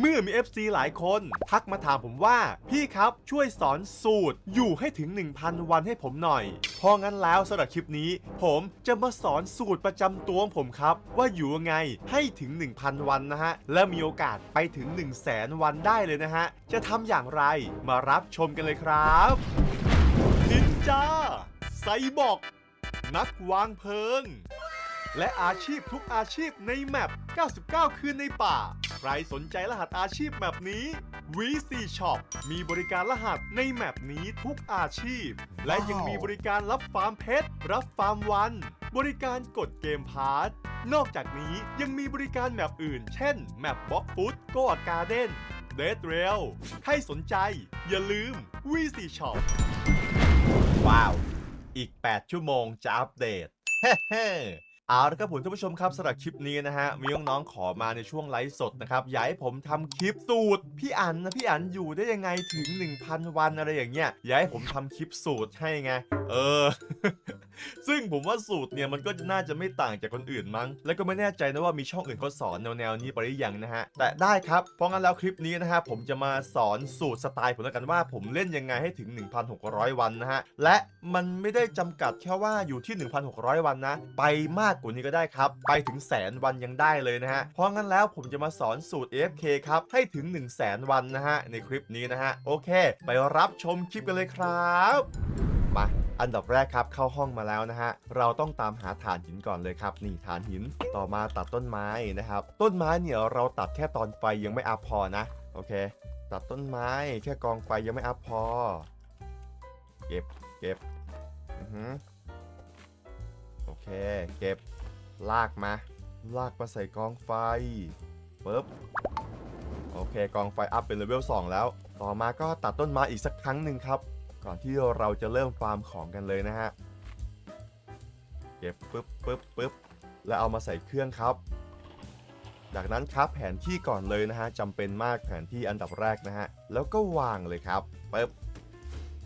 เมื่อมี FC หลายคน ทักมาถามผมว่า พี่ครับช่วยสอนสูตรอยู่ให้ถึง 1,000 วันให้ผมหน่อยพราะงั้นแล้วสำหรับคลิปนี้ ผมจะมาสอนสูตรประจำตัวของผมครับ ว่าอยู่ยังไงให้ถึง 1,000 วันนะฮะ และมีโอกาสไปถึง 1 0 0 0 0แสนวันได้เลยนะฮะ จะทำอย่างไรมารับชมกันเลยครับนินจาไซบอกนักวางเพลิง และอาชีพทุกอาชีพในแมป 99 คืนในป่า ใครสนใจรหัสอาชีพแมปนี้ VC Shop มีบริการรหัสในแมปนี้ทุกอาชีพ และยังมีบริการรับฟาร์มเพชร รับฟาร์มวัน บริการกดเกมพาร์ทนอกจากนี้ยังมีบริการแมปอื่น เช่น แมปบ็อกฟุตโกดการ์เด้นเดดเรลใครสนใจ อย่าลืม VC Shop ว้าว อีก 8 ชั่วโมงจะอัปเดต เฮ้ เอาละครับผมท่านผู้ชมครับสำหรับคลิปนี้นะฮะมีน้องๆขอมาในช่วงไลฟ์สดนะครับอยากให้ผมทำคลิปสูตรพี่อันนะพี่อันอยู่ได้ยังไงถึง 1,000 วันอะไรอย่างเงี้ยอยากให้ผมทำคลิปสูตรให้ไง เออ ซึ่งผมว่าสูตรเนี่ยมันก็น่าจะไม่ต่างจากคนอื่นมั้ง แล้วก็ไม่แน่ใจนะว่ามีช่องอื่นเขาสอนแนวๆนี้ไปหรือยังนะฮะแต่ได้ครับเพราะงั้นแล้วคลิปนี้นะฮะผมจะมาสอนสูตรสไตล์ผมแล้วกันว่า ผมเล่นยังไงให้ถึง 1,600 วันนะฮะและมันไม่ได้จำกัดแค่ว่าอยู่ที่ 1,600 วันนะ ไปมากกว่านี้ก็ได้ครับ ไปถึงแสนวันยังได้เลยนะฮะ เพราะงั้นแล้วผมจะมาสอนสูตร AFK ครับ ให้ถึง 1 0 0 0 0แสนวันนะฮะ ในคลิปนี้นะฮะ โอเค ไปรับชมคลิปกันเลยครับ มาอันดับแรกครับเข้าห้องมาแล้วนะฮะ เราต้องตามหาฐานหินก่อนเลยครับ นี่ฐานหินต่อมาตัดต้นไม้นะครับ ต้นไม้เนี่ยเราตัดแค่ตอนไฟยังไม่อัพพอนะ โอเค ตัดต้นไม้แค่กองไฟยังไม่อัพพอ เก็บเก็บอือหือโอ เค เก็บลากมา ลากมาใส่กองไฟปึ๊บโอเค กองไฟอัพเป็นเลเวล2แล้ว ต่อมาก็ตัดต้นไม้อีกสักครั้งหนึ่งครับ ก่อนที่เราจะเริ่มฟาร์มของกันเลยนะฮะ เก็บปึ๊บปึ๊บปึ๊บแล้วเอามาใส่เครื่องครับ จากนั้นครับแผนที่ก่อนเลยนะฮะจำเป็นมากแผนที่อันดับแรกนะฮะ แล้วก็วางเลยครับปึ๊บ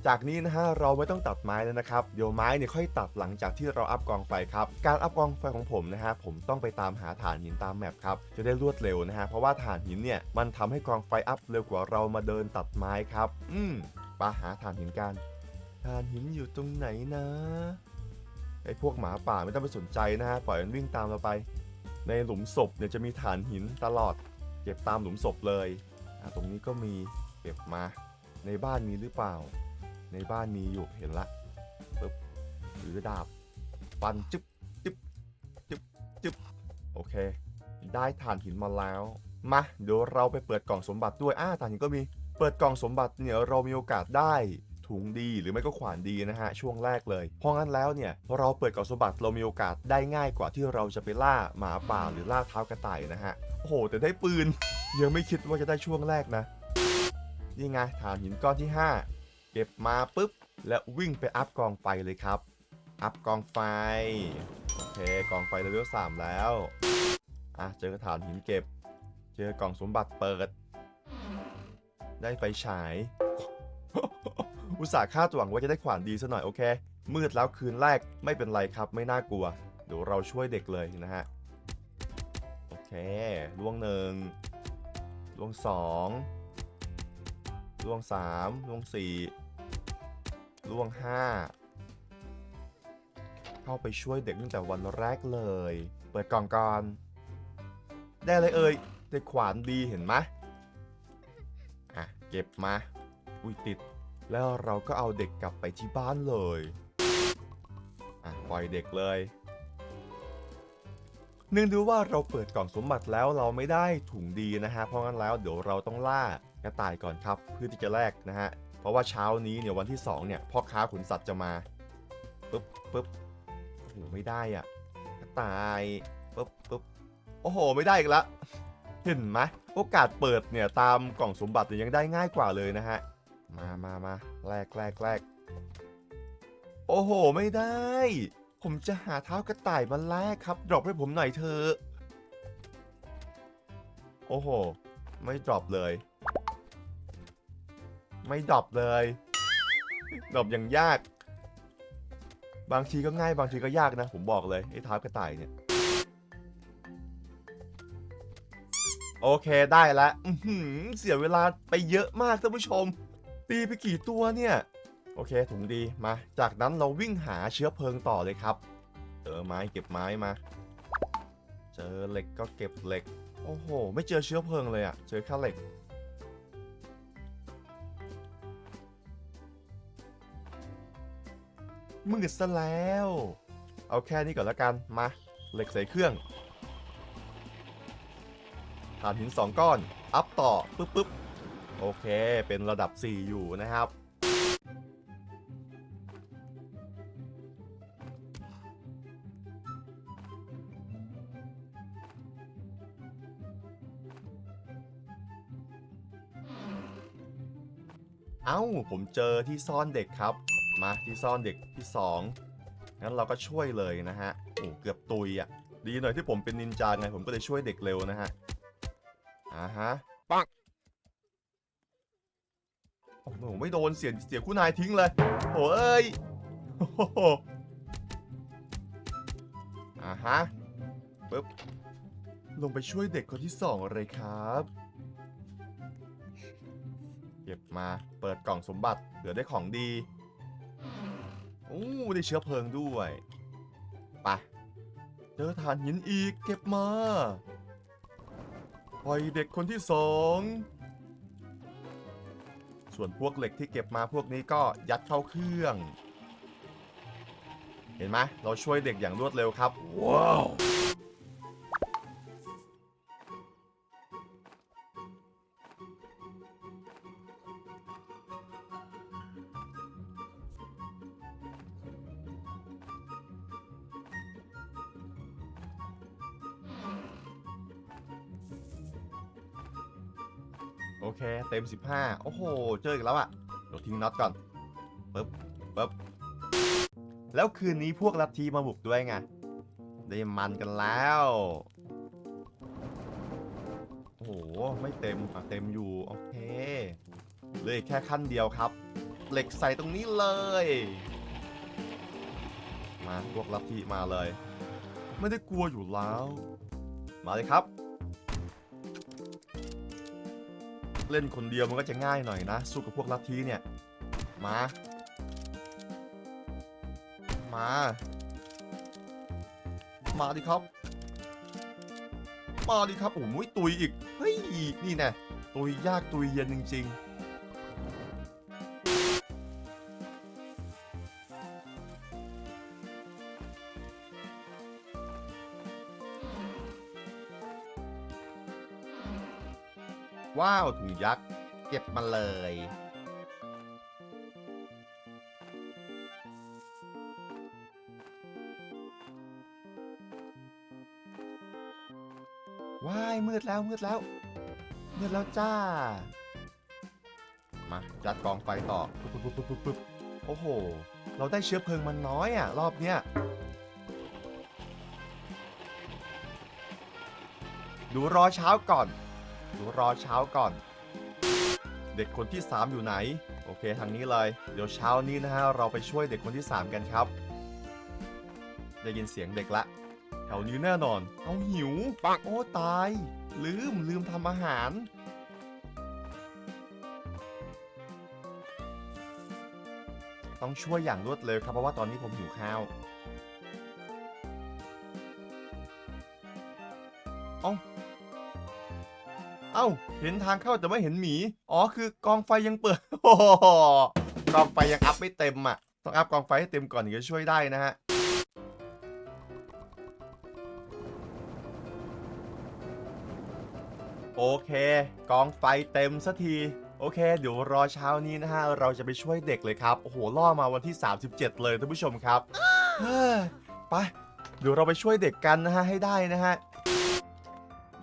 จากนี้นะฮะเราไม่ต้องตัดไม้แล้วนะครับเดี๋ยวไม้เนี่ยค่อยตัดหลังจากที่เราอัพกองไฟครับการอัพกองไฟของผมนะฮะผมต้องไปตามหาฐานหินตามแมปครับจะได้รวดเร็วนะฮะเพราะว่าฐานหินเนี่ยมันทำให้กองไฟอัพเร็วกว่าเรามาเดินตัดไม้ครับ อืมไปหาฐานหินกันฐานหินอยู่ตรงไหนนะไอ้พวกหมาป่าไม่ต้องไปสนใจนะฮะปล่อยมันวิ่งตามเราไป ในหลุมศพเนี่ยจะมีฐานหินตลอด เก็บตามหลุมศพเลยอะตรงนี้ก็มีเก็บมาในบ้านมีหรือเปล่า ในบ้านมีอยู่เห็นละปึ๊บถือดาบฟันจึ๊บจึ๊บจึ๊บจึ๊บโอเค ได้ฐานหินมาแล้ว มาเดี๋ยวเราไปเปิดกล่องสมบัติด้วยอ้าฐานหินก็มีเปิดกล่องสมบัติเนี่ยเรามีโอกาสได้ถุงดีหรือไม่ก็ขวานดีนะฮะช่วงแรกเลย เพราะงั้นแล้วเนี่ยเราเปิดกล่องสมบัติเรามีโอกาสได้ง่ายกว่าที่เราจะไปล่าหมาป่าหรือล่าเท้ากระต่ายนะฮะโอ้โหแต่ได้ปืน ยังไม่คิดว่าจะได้ช่วงแรกนะ นี่ไงฐานหินก้อนที่ 5 เก็บมาปุ๊บ แล้ววิ่งไปอัพกองไฟเลยครับ อัพกองไฟ โอเคกองไฟเลเวล3แล้ว อะ เจอฐานหินเก็บ เจอกล่องสมบัติเปิด ได้ไฟฉาย อุตส่าห์คาดหวังว่าจะได้ขวานดีซะหน่อยโอเค มืดแล้วคืนแรกไม่เป็นไรครับ ไม่น่ากลัว เดี๋ยวเราช่วยเด็กเลยนะฮะ โอเคล่วงหนึ่งล่วงสอง ล่วงสามล่วงสี่ล่วงห้าเข้าไปช่วยเด็กตั้งแต่วันแรกเลย เปิดกล่องก่อน ได้เลยเอ่ยได้ขวานดีเห็นไหมอะ เก็บมา อุ้ยติด แล้วเราก็เอาเด็กกลับไปที่บ้านเลย อะ ปล่อยเด็กเลยเนื่องด้วยว่าเราเปิดกล่องสมบัติแล้วเราไม่ได้ถุงดีนะฮะ เพราะงั้นแล้วเดี๋ยวเราต้องล่า กระต่ายก่อนครับเพื่อที่จะแลกนะฮะเพราะว่าเช้านี้เนี่ยวันที่2เนี่ยพ่อค้าขุนสัตว์จะมาปึ๊บปึ๊บโอ้โหไม่ได้อะกระต่ายปึ๊บปึ๊บโอ้โหไม่ได้อีกละเห็นไหมโอกาสเปิดเนี่ยตามกล่องสมบัติเนี่ยยังได้ง่ายกว่าเลยนะฮะมามามาแลกแลกแลกโอ้โห ไม่ได้ ผมจะหาเท้ากระต่ายมาแลกครับดรอปให้ผมหน่อยเถอะโอ้โห ไม่ดรอปเลย ไม่ดรอปเลยดรอปอย่างยาก บางทีก็ง่ายบางทีก็ยากนะ ผมบอกเลยไอ้ท้ากระต่ายเนี่ย โอเคได้แล้วเสียเวลาไปเยอะมากท่านผู้ชม ตีไปกี่ตัวเนี่ย โอเคถุงดีมา จากนั้นเราวิ่งหาเชื้อเพลิงต่อเลยครับเจอไม้เก็บไม้มา เจอเหล็กก็เก็บเหล็ก โอ้โห ไม่เจอเชื้อเพลิงเลยอะเจอแค่เหล็ก มืดซะแล้ว เอาแค่นี้ก่อนละกัน มา เหล็กใส่เครื่องฐานหิน 2 ก้อน อัพต่อ ปึ๊บปึ๊บโอเค เป็นระดับ 4 อยู่นะครับ เอ้า ผมเจอที่ซ่อนเด็กครับ มาที่ซ่อนเด็กที่2งั้นเราก็ช่วยเลยนะฮะโอ้เกือบตุยอะดีหน่อยที่ผมเป็นนินจาไงผมก็เลยช่วยเด็กเร็วนะฮะอ่าฮะปังโอ้โหไม่โดนเสียเสียคู่นายทิ้งเลยโอ้เอ้ยโอ้โหอ่าฮะปึ๊บลงไปช่วยเด็กคนที่สองเลยครับ เก็บมาเปิดกล่องสมบัติเผื่อได้ของดี โอ้ได้เชื้อเพลิงด้วยไปะเจอฐานหินอีกเก็บมาปล่อยเด็กคนที่สอง ส่วนพวกเหล็กที่เก็บมาพวกนี้ก็ยัดเข้าเครื่อง เห็นไหมเราช่วยเด็กอย่างรวดเร็วครับ ว้าว เค เต็ม 15 โอ้โห เจออีกแล้วอะ่ะเดี๋ยวทิ้งน็อตก่อนปึ๊บปึ๊บแล้วคืนนี้พวกลัทธิมาบุกด้วยไง ได้มันกันแล้ว โอ้โห ไม่เต็มอะเต็มอยู่ โอเคเหลยแค่ขั้นเดียวครับ เหล็กใส่ตรงนี้เลย มาพวกลัทธิมาเลย ไม่ได้กลัวอยู่แล้ว มาเลยครับ เล่นคนเดียวมันก็จะง่ายหน่อยนะ สู้กับพวกลัทธิเนี่ย มา มา มาดิครับ มาดิครับโอ้โหตุยอีก เฮ้ย นี่แน่ตุยยากตุยเย็นจริงๆ ถุงยักษ์ เก็บมาเลย ว้ายมืดแล้วมืดแล้ว มืดแล้วจ้า มาจัดกองไฟต่อปึ๊บปึ๊บปึ๊บปึ๊บปึ๊บโอ้โห เราได้เชื้อเพลิงมันน้อยอะ รอบเนี้ยดูรอเช้าก่อน ดูรอเช้าก่อน เด็กคนที่ 3 อยู่ไหน โอเคทางนี้เลย เดี๋ยวเช้านี้นะฮะเราไปช่วยเด็กคนที่ 3 กันครับ ได้ยินเสียงเด็กละ แถวนี้แน่นอน เอาหิวปักโอ้ตาย ลืมลืมทำอาหารต้องช่วยอย่างรวดเร็วครับเพราะว่าตอนนี้ผมหิวข้าวเอ้า อ้า เห็นทางเข้าแต่ไม่เห็นหมี อ๋อ คือกองไฟยังเปิด โอ้โหกองไฟยังอัพไม่เต็มอะ ต้องอัพกองไฟให้เต็มก่อนถึงจะช่วยได้นะฮะ โอเค กองไฟเต็มสักทีโอเค เดี๋ยวรอเช้านี้นะฮะ เราจะไปช่วยเด็กเลยครับ โอ้โห ล่อมาวันที่ 37 เลยท่านผู้ชมครับเฮ้ยไป เดี๋ยวเราไปช่วยเด็กกันนะฮะ ให้ได้นะฮะ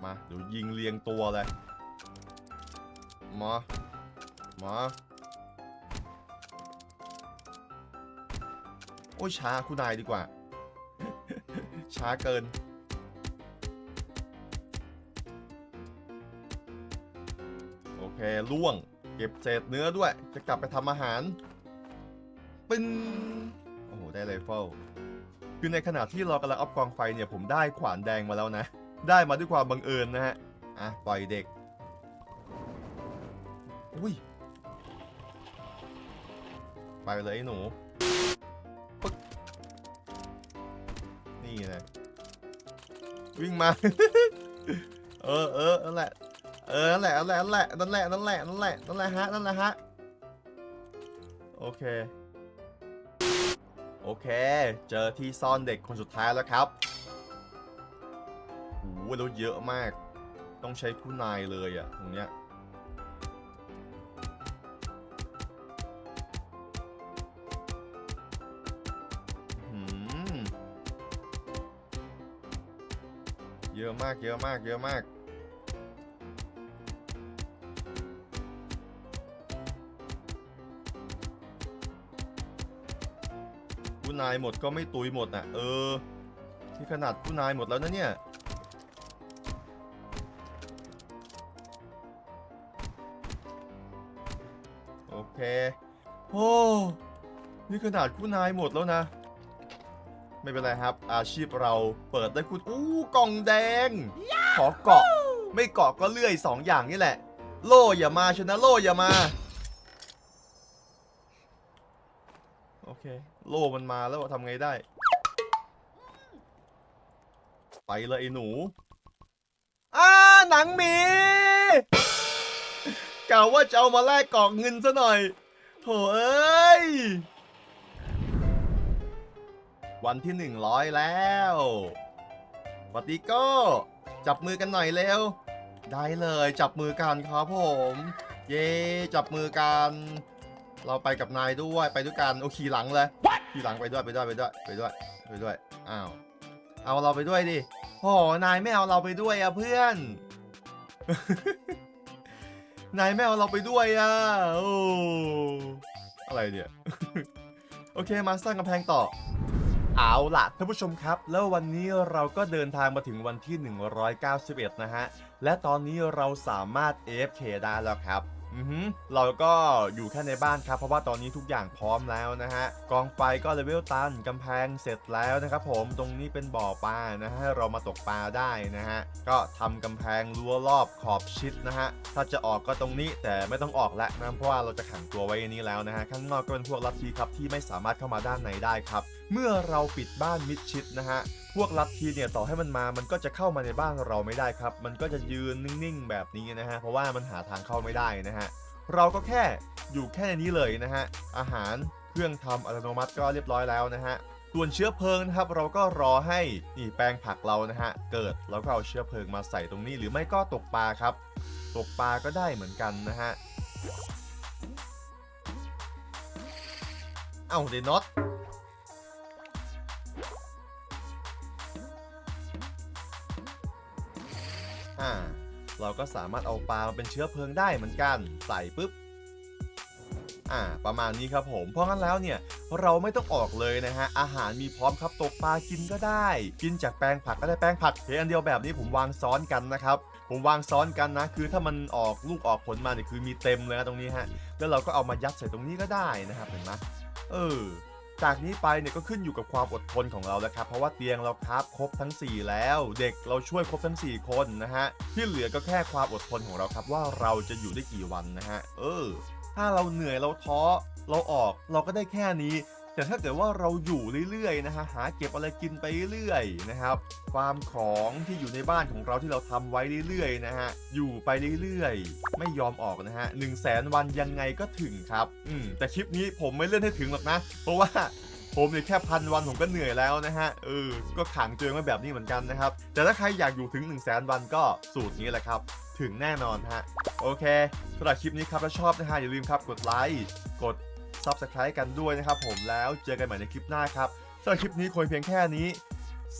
มา เดี๋ยวยิงเรียงตัวเลย มามาโอ้ยช้าคุณนายดีกว่า ช้าเกิน โอเคล่วง เก็บเศษเนื้อด้วย จะกลับไปทำอาหารปึ้งโอ้โห ได้ไรเฟิลคือในขณะที่เรากำลังอัพกองไฟเนี่ย ผมได้ขวานแดงมาแล้วนะ ได้มาด้วยความบังเอิญนะฮะ อะ ปล่อยเด็ก อุ้ย ไปเลยไอ้หนูปึ๊กนี่นะวิ่งมา เออเออนั่นแหละ เออ นั่นแหละ นั่นแหละ นั่นแหละ นั่นแหละ นั่นแหละ นั่นแหละ นั่นแหละฮะ นั่นแหละฮะ โอเค โอเค เจอที่ซ่อนเด็กคนสุดท้ายแล้วครับโหแล้วเยอะมาก ต้องใช้ผู้นายเลยอะ ตรงเนี้ยากเยอะมากเยอะมาก ผู้นายหมดก็ไม่ตุยหมดน่ะ เออ ที่ขนาดผู้นายหมดแล้วนะเนี่ยโอเคโอ้นี่ขนาดผู้นายหมดแล้วนะ ไม่เป็นไรครับ อาชีพเราเปิดได้คุณอู้กล่องแดง ขอเกาะ ไม่เกาะก็เลื่อยสองอย่างนี่แหละ โล่อย่ามาชนะโล่อย่ามา โอเค โล่มันมาแล้วทำไงได้ ไปเลยไอ้หนูอ้าหนังหมีกล่าวว่าจะเอามาแลกกล่องเงินซะหน่อยโถเอ้ย วันที่หนึ่งร้อยแล้วปฏิโก้จับมือกันหน่อยเร็ว ได้เลยจับมือกันครับผม เย้จับมือกัน เราไปกับนายด้วยไปด้วยกันโอ้ขี่หลังเลยขี่หลังไปด้วยไปด้วยไปด้วยไปด้วยไปด้วยอ้าวเอาเราไปด้วยดิโอ้นายไม่เอาเราไปด้วยอะเพื่อน นายไม่เอาเราไปด้วยอะโอ้อะไรเนี่ย โอเคมาสร้างกำแพงต่อ เอาล่ะท่านผู้ชมครับ แล้ววันนี้เราก็เดินทางมาถึงวันที่ 191 นะฮะ และตอนนี้เราสามารถ AFK ได้แล้วครับอือหือเราก็อยู่แค่ในบ้านครับ เพราะว่าตอนนี้ทุกอย่างพร้อมแล้วนะฮะ กองไฟก็เลเวลตันกำแพงเสร็จแล้วนะครับผมตรงนี้เป็นบ่อปลานะฮะเรามาตกปลาได้นะฮะ ก็ทำกำแพงรั้วรอบขอบชิดนะฮะ ถ้าจะออกก็ตรงนี้แต่ไม่ต้องออกแล้วนะเพราะว่าเราจะขังตัวไว้ในนี้แล้วนะฮะข้างนอกก็เป็นพวกลัทธิครับที่ไม่สามารถเข้ามาด้านในได้ครับ เมื่อเราปิดบ้านมิดชิดนะฮะ พวกลัทธิเนี่ยต่อให้มันมา มันก็จะเข้ามาในบ้านเราไม่ได้ครับ มันก็จะยืนนิ่งๆ แบบนี้นะฮะ เพราะว่ามันหาทางเข้าไม่ได้นะฮะ เราก็แค่อยู่แค่ในนี้เลยนะฮะ อาหารเครื่องทำอัตโนมัติก็เรียบร้อยแล้วนะฮะ ส่วนเชื้อเพลิงนะครับเราก็รอให้นี่แปลงผักเรานะฮะ เกิดเราก็เอาเชื้อเพลิงมาใส่ตรงนี้หรือไม่ก็ตกปลาครับ ตกปลาก็ได้เหมือนกันนะฮะ เอ้าเดนอต อ่า เราก็สามารถเอาปลามาเป็นเชื้อเพลิงได้เหมือนกัน ใส่ปุ๊บ อ่า ประมาณนี้ครับผม เพราะงั้นแล้วเนี่ย เราไม่ต้องออกเลยนะฮะ อาหารมีพร้อมครับ ตกปลากินก็ได้ กินจากแปลงผักก็ได้แปลงผักเพียงอันเดียวแบบนี้ผมวางซ้อนกันนะครับผมวางซ้อนกันนะ คือถ้ามันออกลูกออกผลมาเนี่ยคือมีเต็มเลยนะตรงนี้ฮะ แล้วเราก็เอามายัดใส่ตรงนี้ก็ได้นะครับเห็นไหมเออ จากนี้ไปเนี่ยก็ขึ้นอยู่กับความอดทนของเราแล้วครับเพราะว่าเตียงเราครับครบทั้ง 4 แล้ว เด็กเราช่วยครบทั้ง 4 คนนะฮะที่เหลือก็แค่ความอดทนของเราครับว่าเราจะอยู่ได้กี่วันนะฮะเออ ถ้าเราเหนื่อยเราท้อเราออกเราก็ได้แค่นี้ แต่ถ้าเกิดว่าเราอยู่เรื่อยๆนะฮะหาเก็บอะไรกินไปเรื่อยๆนะครับฟามของที่อยู่ในบ้านของเราที่เราทำไว้เรื่อยๆนะฮะอยู่ไปเรื่อยๆ ไม่ยอมออกนะฮะหนึ่งแสนวันยังไงก็ถึงครับอืมแต่คลิปนี้ผมไม่เลื่อนให้ถึงหรอกนะ เพราะว่าผมเนี่ยแค่พันวันผมก็เหนื่อยแล้วนะฮะเออก็ขังตัวเองไว้แบบนี้เหมือนกันนะครับ แต่ถ้าใครอยากอยู่ถึง 1 0 0 0 0แสนวันก็สูตรนี้แหละครับ ถึงแน่นอนฮะ โอเคสำหรับคลิปนี้ครับถ้าชอบนะฮะอย่าลืมครับกดไลค์กด Subscribe กันด้วยนะครับผมแล้วเจอกันใหม่ในคลิปหน้าครับสำหรับคลิปนี้คงเพียงแค่นี้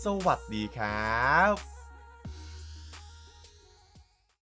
สวัสดีครับ